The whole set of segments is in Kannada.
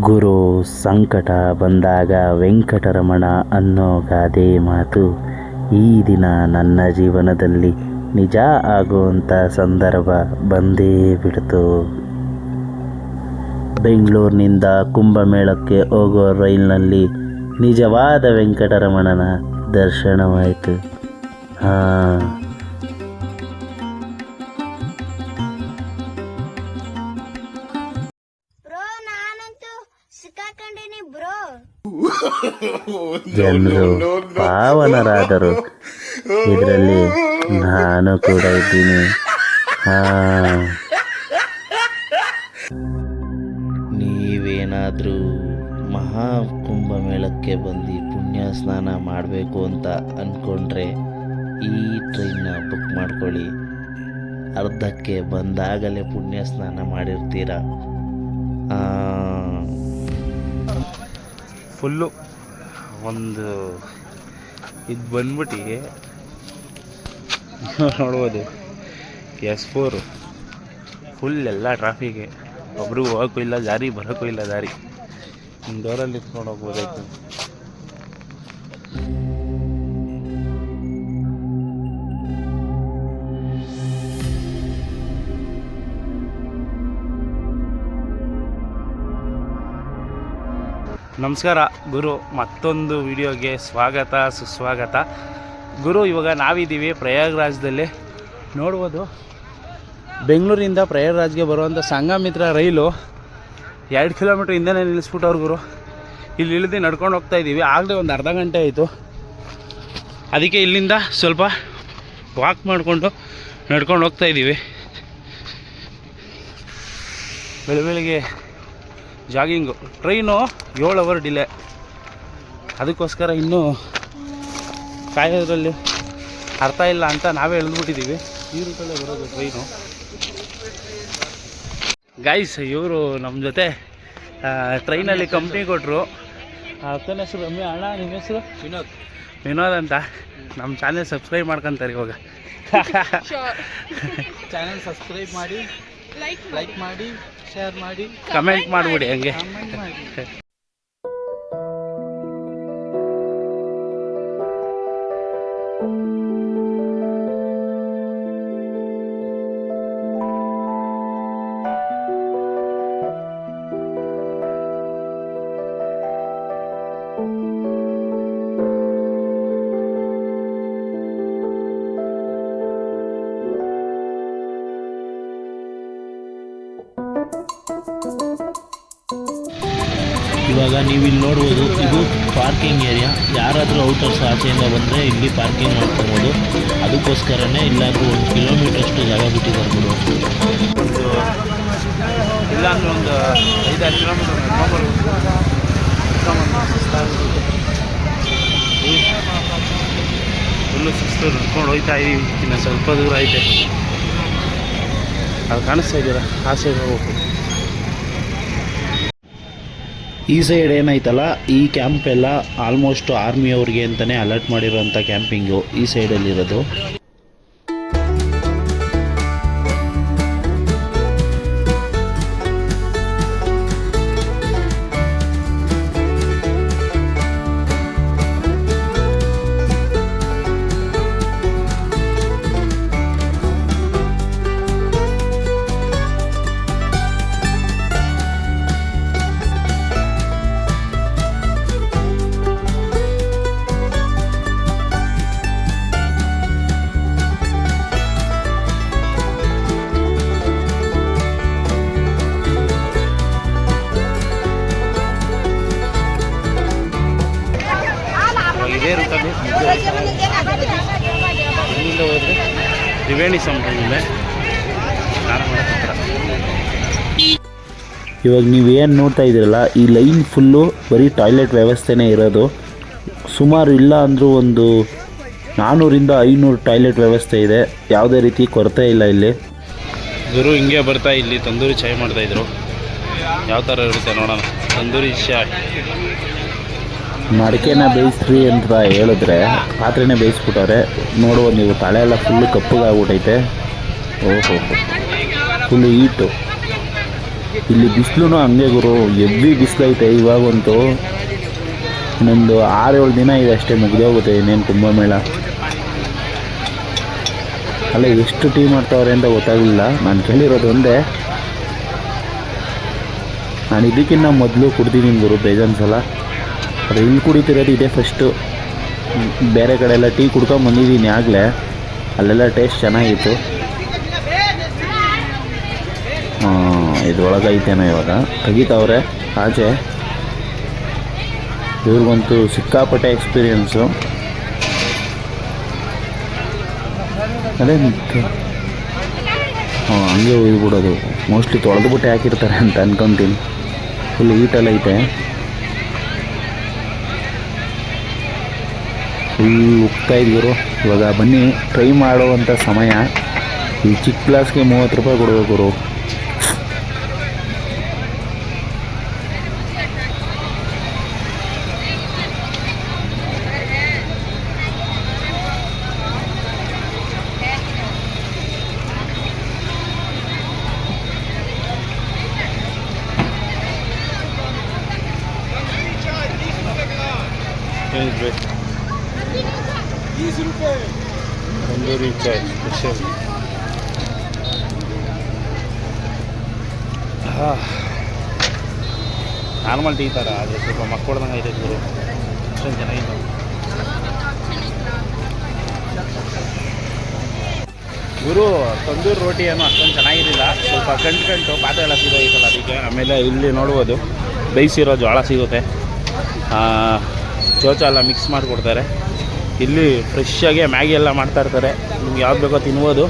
ಗುರು ಸಂಕಟ ಬಂದಾಗ ವೆಂಕಟರಮಣ ಅನ್ನೋ ಗಾದೆ ಮಾತು ಈ ದಿನ ನನ್ನ ಜೀವನದಲ್ಲಿ ನಿಜ ಆಗುವಂಥ ಸಂದರ್ಭ ಬಂದೇ ಬಿಡ್ತು. ಬೆಂಗಳೂರಿನಿಂದ ಕುಂಭಮೇಳಕ್ಕೆ ಹೋಗೋ ರೈಲಿನಲ್ಲಿ ನಿಜವಾದ ವೆಂಕಟರಮಣನ ದರ್ಶನವಾಯಿತು. ಹಾಂ. ಜನರು ಪಾವನರಾದರು. ಇದರಲ್ಲಿ ನಾನು ಕೂಡ ಇದ್ದೀನಿ. ನೀವೇನಾದರೂ ಮಹಾ ಕುಂಭಮೇಳಕ್ಕೆ ಬಂದು ಪುಣ್ಯ ಸ್ನಾನ ಮಾಡಬೇಕು ಅಂತ ಅಂದ್ಕೊಂಡ್ರೆ ಈ ಟ್ರೈನ್ನ ಬುಕ್ ಮಾಡ್ಕೊಳ್ಳಿ. ಅರ್ಧಕ್ಕೆ ಬಂದಾಗಲೇ ಪುಣ್ಯ ಸ್ನಾನ ಮಾಡಿರ್ತೀರಾ? ಫುಲ್ಲು. ಒಂದು ಇದು ಬಂದ್ಬಿಟ್ಟು ನೋಡ್ಬೋದು. S four. ಫುಲ್ ಎಲ್ಲ ಟ್ರಾಫಿಗೆ ಒಬ್ರಿಗೂ ಹೋಗೋಕ್ಕೂ ಇಲ್ಲ, ದಾರಿ ಬರೋಕ್ಕೂ ಇಲ್ಲ ದಾರಿ. ಹಿಂಗೆ ಡೋರಲ್ಲಿ ಇಟ್ಕೊಂಡು ನಮಸ್ಕಾರ ಗುರು, ಮತ್ತೊಂದು ವಿಡಿಯೋಗೆ ಸ್ವಾಗತ, ಸುಸ್ವಾಗತ. ಗುರು, ಇವಾಗ ನಾವಿದ್ದೀವಿ ಪ್ರಯಾಗ್ರಾಜ್ದಲ್ಲಿ. ನೋಡ್ಬೋದು, ಬೆಂಗಳೂರಿಂದ ಪ್ರಯಾಗ್ರಾಜ್ಗೆ ಬರುವಂಥ ಸಂಘಮಿತ್ರ ರೈಲು ಎರಡು ಕಿಲೋಮೀಟ್ರ್ ಹಿಂದೆನೇ ನಿಲ್ಲಿಸ್ಬಿಟ್ಟವ್ರು ಗುರು. ಇಲ್ಲಿ ಇಳಿದು ನಡ್ಕೊಂಡು ಹೋಗ್ತಾ ಇದ್ದೀವಿ. ಆಗಲೇ ಒಂದು ಅರ್ಧ ಗಂಟೆ ಆಯಿತು. ಅದಕ್ಕೆ ಇಲ್ಲಿಂದ ಸ್ವಲ್ಪ ವಾಕ್ ಮಾಡಿಕೊಂಡು ನಡ್ಕೊಂಡು ಹೋಗ್ತಾ ಇದ್ದೀವಿ. ಬೆಳ ಬೆಳಿಗ್ಗೆ ಜಾಗಿಂಗು. ಟ್ರೈನು ಏಳು ಅವರ್ ಡಿಲೇ ಅದಕ್ಕೋಸ್ಕರ ಇನ್ನೂ ಕಾಯೋದ್ರಲ್ಲಿ ಅರ್ಥ ಇಲ್ಲ ಅಂತ ನಾವೇ ಹೇಳ್ಬಿಟ್ಟಿದ್ದೀವಿ. ಈ ರೂಟಲ್ಲೇ ಬರೋದು ಟ್ರೈನು. ಗೈಸ್ ಇವರು ನಮ್ಮ ಜೊತೆ ಟ್ರೈನಲ್ಲಿ ಕಂಪ್ನಿ ಕೊಟ್ಟರು ಅಕ್ಕನ ಹೆಸರು ರಮ್ಯ ಅಣ್ಣ ನಿಮ್ಮ ಹೆಸರು? ವಿನೋದ್. ವಿನೋದ್ ಅಂತ. ನಮ್ಮ ಚಾನೆಲ್ ಸಬ್ಸ್ಕ್ರೈಬ್ ಮಾಡ್ಕೊಂತಾರೆ ಇವಾಗ. ಚಾನೆಲ್ ಸಬ್ಸ್ಕ್ರೈಬ್ ಮಾಡಿ. ಲೈಕ್ ಮಾಡಿ. ಶೇರ್ ಮಾಡಿ. ಕಮೆಂಟ್ ಮಾಡಿಬಿಡಿ ಹಂಗೆ. ಕಮೆಂಟ್ ಮಾಡಿ. ನೀವು ಇಲ್ಲಿ ನೋಡ್ಬೋದು, ಇದು ಪಾರ್ಕಿಂಗ್ ಏರಿಯಾ ಯಾರಾದರೂ ಔಟರ್ಸ್ ಆಚೆಯಿಂದ ಬಂದರೆ ಇಲ್ಲಿ ಪಾರ್ಕಿಂಗ್ ಮಾಡ್ಕೊಬೋದು. ಅದಕ್ಕೋಸ್ಕರನೇ ಇಲ್ಲಾದರೂ ಒಂದು ಕಿಲೋಮೀಟರ್ಷ್ಟು ಜಾಗ ಬಿಟ್ಟಿದ್ದಾರೆ ಬಿಡು ಒಂದು ಇಲ್ಲ ಅಂದ್ರೆ ಒಂದು ಐದಾರು ಕಿಲೋಮೀಟರ್ ಫುಲ್ಲು ಸುಸ್ತು ನಡ್ಕೊಂಡು ಹೋಗ್ತಾ ಇದ್ದೀವಿ ಇನ್ನು ಸ್ವಲ್ಪ ದೂರ ಐತೆ. ಅದು ಕಾಣಿಸ್ತಾ ಇದ್ದೀರಾ ಆಸೆ ಹೋಗ್ಬೇಕು. ಈ ಸೈಡ್ ಏನಾಯ್ತಲ್ಲ, ಈ ಕ್ಯಾಂಪ್ ಎಲ್ಲ ಆಲ್ಮೋಸ್ಟ್ ಆರ್ಮಿ ಅವ್ರಿಗೆ ಅಂತಾನೆ ಅಲರ್ಟ್ ಮಾಡಿರೋಂಥ ಕ್ಯಾಂಪಿಂಗು ಈ ಸೈಡಲ್ಲಿರೋದು ಇಲ್ಲಿಂದ ಹೋದ್ರಿ? ತ್ರಿವೇಣಿ ಸಂಭ್ರಮೆ ಸ್ನಾನ ಮಾಡಕ್ಕೆ ಇವಾಗ ನೀವು ಏನು ನೋಡ್ತಾ ಇದ್ದೀರಲ್ಲ ಈ ಲೈನ್ ಫುಲ್ಲು ಬರೀ ಟಾಯ್ಲೆಟ್ ವ್ಯವಸ್ಥೆನೇ ಇರೋದು. ಸುಮಾರು ಇಲ್ಲ ಅಂದರೂ ಒಂದು ನಾನ್ನೂರಿಂದ ಐನೂರು ಟಾಯ್ಲೆಟ್ ವ್ಯವಸ್ಥೆ ಇದೆ. ಯಾವುದೇ ರೀತಿ ಕೊರತೆ ಇಲ್ಲ ಇಲ್ಲಿ. ಗುರು ಹಿಂಗೆ ಬರ್ತಾ ಇಲ್ಲಿ ತಂದೂರಿ ಚಾಯ್ ಮಾಡ್ತಾಯಿದ್ರು ಯಾವ ಥರ ಇರುತ್ತೆ ನೋಡೋಣ. ತಂದೂರಿ ಚಾಯ್. ಮಡಿಕೆನ ಬೇಯಿಸ್ರಿ ಅಂತ ಹೇಳಿದ್ರೆ, ಪಾತ್ರೆನೇ ಬೇಯಿಸ್ಬಿಟ್ಟವ್ರೆ ನೋಡುವ ನೀವು ತಲೆ ಎಲ್ಲ ಫುಲ್ಲು ಕಪ್ಪಗಾಗ್ಬಿಟ್ಟೈತೆ ಓಹೋ ಫುಲ್ಲು ಈಟು ಇಲ್ಲಿ ಬಿಸಿಲು ಹಂಗೆ ಗುರು ಎದ್ದು ಬಿಸಿಲೈತೆ ಇವಾಗಂತೂ. ಇನ್ನೊಂದು ಆರೇಳು ದಿನ ಇದೆ ಅಷ್ಟೇ ಮುಗಿದೋಗುತ್ತೆ ಇನ್ನೇನು ಕುಂಭಮೇಳ. ಅಲ್ಲ, ಎಷ್ಟು ಟೀ ಮಾಡ್ತಾವ್ರೆ ಅಂತ ಗೊತ್ತಾಗಲಿಲ್ಲ. ನಾನು ಕೇಳಿರೋದು ಒಂದೇ. ನಾನು ಇದಕ್ಕಿಂತ ಮೊದಲು ಕುಡ್ದಿದ್ದೀನಿ ಗುರು ಬೇಜಾನ್ ಸಲ ಆದರೆ ಇಲ್ಲಿ ಕುಡಿತಿರೋದು ಇದೇ ಫಸ್ಟು ಬೇರೆ ಕಡೆ ಎಲ್ಲ ಟೀ ಕುಡ್ಕೊಂಡು ಬಂದಿದ್ದೀನಿ ಆಗಲೇ. ಅಲ್ಲೆಲ್ಲ ಟೇಸ್ಟ್ ಚೆನ್ನಾಗಿತ್ತು. ಇದ್ರೊಳಗೆ ಐತೇನೋ ಇವಾಗ. ತೆಗಿತಾವ್ರೆ ಆಚೆ. ಇವ್ರಿಗಂತೂ ಸಿಕ್ಕಾಪಟ್ಟೆ ಎಕ್ಸ್ಪೀರಿಯನ್ಸು ಅದೇ ಹಾಂ, ಹಂಗೆ ಹೋಗ್ಬಿಡೋದು. ಮೋಸ್ಟ್ಲಿ ತೊಳೆದ್ಬಿಟ್ಟೆ ಹಾಕಿರ್ತಾರೆ ಅಂತ ಅನ್ಕೊತೀನಿ. ಫುಲ್ ಹೀಟೆಲ್ಲ ಐತೆ ಫುಲ್ ಇದ್ದರು ಇವಾಗ ಬನ್ನಿ ಟ್ರೈ ಮಾಡುವಂಥ ಸಮಯ. ಈ ಚಿಕ್ಕ ಗ್ಲಾಸ್ಗೆ ಮೂವತ್ತು ರೂಪಾಯಿ ಕೊಡಬೇಕು ಗುರು. ತಂದೂರಿ चाय स्पेशल ನಾರ್ಮಲ್ ಟೀ ಥರ ಆದರೆ ಸ್ವಲ್ಪ ಮಕ್ಕಳ್ದಂಗೆ ಐತೆ ಗುರು ಅಷ್ಟೊಂದು ಚೆನ್ನಾಗಿದೆ ಗುರು ತಂದೂರು ರೋಟಿ ಏನೋ ಅಷ್ಟೊಂದು ಚೆನ್ನಾಗಿರಲಿಲ್ಲ. ಸ್ವಲ್ಪ ಕಂಟು ಕಂಟು ಪಾತ್ರೆ ಎಲ್ಲ ಸಿಗೋಯ್ತಲ್ಲ ಅದಕ್ಕೆ. ಆಮೇಲೆ ಇಲ್ಲಿ ನೋಡ್ಬೋದು ಬೇಯಿಸಿರೋ ಜೋಳ ಸಿಗುತ್ತೆ. ಆ, ಚೋಚ ಎಲ್ಲ ಮಿಕ್ಸ್ ಮಾಡಿಕೊಡ್ತಾರೆ. ಇಲ್ಲಿ ಫ್ರೆಶ್ಶಾಗೆ ಮ್ಯಾಗಿ ಎಲ್ಲ ಮಾಡ್ತಾ ಇರ್ತಾರೆ. ನಿಮ್ಗೆ ಯಾವ್ದು ಬೇಕೋ ತಿನ್ಬೋದು.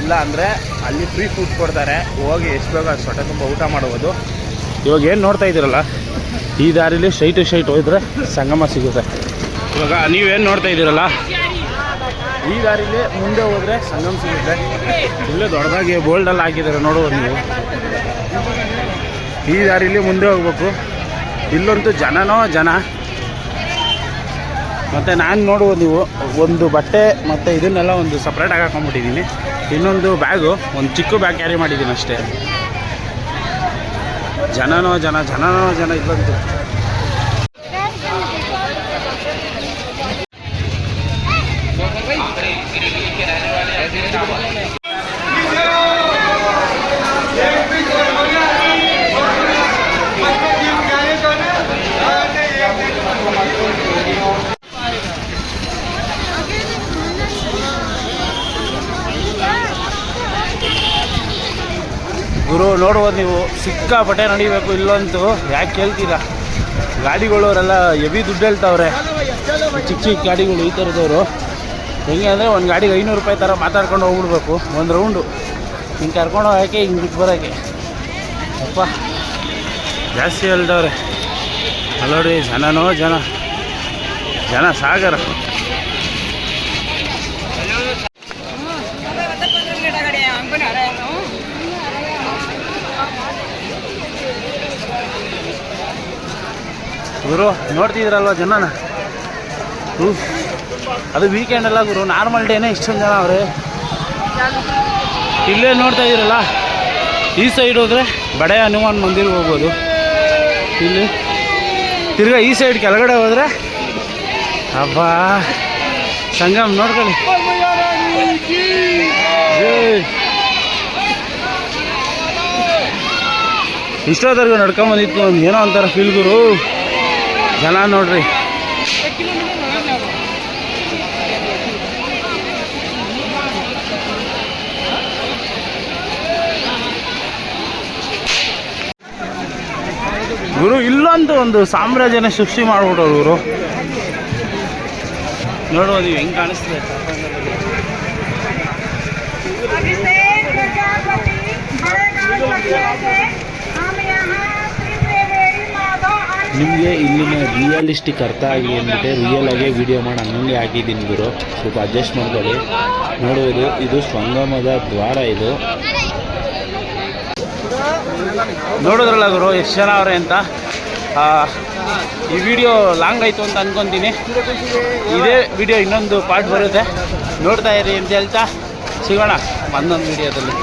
ಇಲ್ಲ ಅಂದರೆ ಅಲ್ಲಿ ಫ್ರೀ ಫುಡ್ ಕೊಡ್ತಾರೆ. ಹೋಗಿ ಎಷ್ಟು ಬೇಕೋ ಅಷ್ಟು ಹೊಟ್ಟೆ ತುಂಬ ಊಟ ಮಾಡ್ಬೋದು. ಇವಾಗ ಏನು ನೋಡ್ತಾ ಇದ್ದೀರಲ್ಲ? ಈ ದಾರಿಲಿ ಸ್ಟ್ರೈಟು ಸ್ಟ್ರೈಟ್ ಹೋದ್ರೆ ಸಂಗಮ ಸಿಗುತ್ತೆ. ಇವಾಗ ನೀವೇನು ನೋಡ್ತಾ ಇದ್ದೀರಲ್ಲ? ಈ ದಾರಿಲಿ ಮುಂದೆ ಹೋದರೆ ಸಂಗಮ ಸಿಗುತ್ತೆ. ಇಲ್ಲೇ ದೊಡ್ಡದಾಗಿ ಬೋಲ್ಡಲ್ಲಿ ಹಾಕಿದ್ದಾರೆ ನೋಡುವ ನೀವು. ಈ ದಾರಿಲಿ ಮುಂದೆ ಹೋಗ್ಬೇಕು. ಇಲ್ಲಂತೂ ಜನನೋ ಜನ. ಮತ್ತು ನಾನು ನೋಡುವುದು ನೀವು ಒಂದು ಬಟ್ಟೆ ಮತ್ತು ಇದನ್ನೆಲ್ಲ ಒಂದು ಸಪ್ರೇಟಾಗಿ ಹಾಕೊಂಡ್ಬಿಟ್ಟಿದ್ದೀನಿ ಇನ್ನೊಂದು ಬ್ಯಾಗು ಒಂದು ಚಿಕ್ಕ ಬ್ಯಾಗ್ ಕ್ಯಾರಿ ಮಾಡಿದ್ದೀನಿ ಅಷ್ಟೇ. ಜನನೋ ಜನ ಜನನೋ ಜನ ಇಲ್ಲಂತೂ ಗುರು ನೋಡ್ಬೋದು ನೀವು. ಸಿಕ್ಕಾಪಟ್ಟೆ ನಡಿಬೇಕು ಇಲ್ಲಂತೂ. ಯಾಕೆ ಕೇಳ್ತೀರಾ? ಗಾಡಿಗಳವರೆಲ್ಲ ಹೆವಿ ದುಡ್ಡು ಹೇಳ್ತಾವ್ರೆ. ಚಿಕ್ಕ ಚಿಕ್ಕ ಗಾಡಿಗಳು ಈ ಥರದವರು ಹೆಂಗೆ ಅಂದರೆ ಒಂದು ಗಾಡಿಗೆ ಐನೂರು ರೂಪಾಯಿ ಥರ ಮಾತಾಡ್ಕೊಂಡು ಹೋಗ್ಬಿಡ್ಬೇಕು. ಒಂದು ರೌಂಡು. ಹಿಂಗೆ ಕರ್ಕೊಂಡು ಹೋಗೋಕ್ಕೆ, ಹಿಂಗೆ ಬಿಟ್ಟು ಬರೋಕೆ ಅಪ್ಪ. ಜಾಸ್ತಿ ಹೇಳ್ದವ್ರೆ. ಅಲ್ಲೋಡಿ, ಜನನೋ ಜನ. ಜನ ಸಾಗರ. ಗುರು, ನೋಡ್ತಿದ್ರಲ್ವ ಜನನ. ಅದು ವೀಕೆಂಡ್ ಅಲ್ಲ ಗುರು ನಾರ್ಮಲ್ ಡೇನೇ ಇಷ್ಟೊಂದು ಜನ ಅವ್ರೆ. ಇಲ್ಲೇ ನೋಡ್ತಾ ಇದ್ದೀರಲ್ಲ, ಈ ಸೈಡ್ ಹೋದ್ರೆ ಬಡೆ ಹನುಮಾನ್ ಮಂದಿರ್ಗೆ ಹೋಗ್ಬೋದು. ಇಲ್ಲಿ, ತಿರ್ಗಾ ಈ ಸೈಡ್ ಕೆಳಗಡೆ ಹೋದ್ರೆ ಅಬ್ಬಾ ಸಂಗಮ್ ನೋಡ್ಕೊಳ್ಳಿ. ಇಷ್ಟೋದ್ರಿಗೂ ನಡ್ಕೊಂಬಂದಿತ್ತು ಏನೋ ಒಂಥರ ಫೀಲ್ ಗುರು. ಜನ ನೋಡ್ರಿ ಗುರು ಇಲ್ಲೊಂದು ಒಂದು ಸಾಮ್ರಾಜ್ಯನ ಸೃಷ್ಟಿ ಮಾಡ್ಬಿಟ್ಟವ್ರು ಗುರು ನೋಡ್ಬೋದು ನೀವು ಹೆಂಗೆ ಕಾಣಿಸ್ತದೆ अभिषेक प्रजापति बड़े गांव बच्चे से हम यहाँ श्री त्रिवेणी माधव ನಿಮಗೆ ಇಲ್ಲಿನ ರಿಯಲಿಸ್ಟಿಕ್ ಅರ್ಥ ಆಗಿ ಅಂದ್ಬಿಟ್ಟು ರಿಯಲ್ ಆಗಿ ವಿಡಿಯೋ ಮಾಡಿ ಹಂಗೆ ಹಾಕಿದ್ದೀನಿ ಗುರು ಸ್ವಲ್ಪ ಅಡ್ಜಸ್ಟ್ ಮಾಡ್ಕೊಳ್ಳಿ. ನೋಡುವುದು ಇದು ಸಂಗಮದ ದ್ವಾರ ಇದು. ನೋಡಿದ್ರಲ್ಲ ಗುರು ಎಷ್ಟು ಜನ ಅವ್ರೆ ಅಂತ. ಈ ವಿಡಿಯೋ ಲಾಂಗ್ ಆಯಿತು ಅಂತ ಅಂದ್ಕೊತೀನಿ ಇದೇ ವಿಡಿಯೋ ಇನ್ನೊಂದು ಪಾರ್ಟ್ ಬರುತ್ತೆ. ನೋಡ್ತಾ ಇರಿ ಅಂತ ಹೇಳ್ತಾ? ಸಿಗೋಣ ಒಂದೊಂದು ವಿಡಿಯೋದಲ್ಲಿ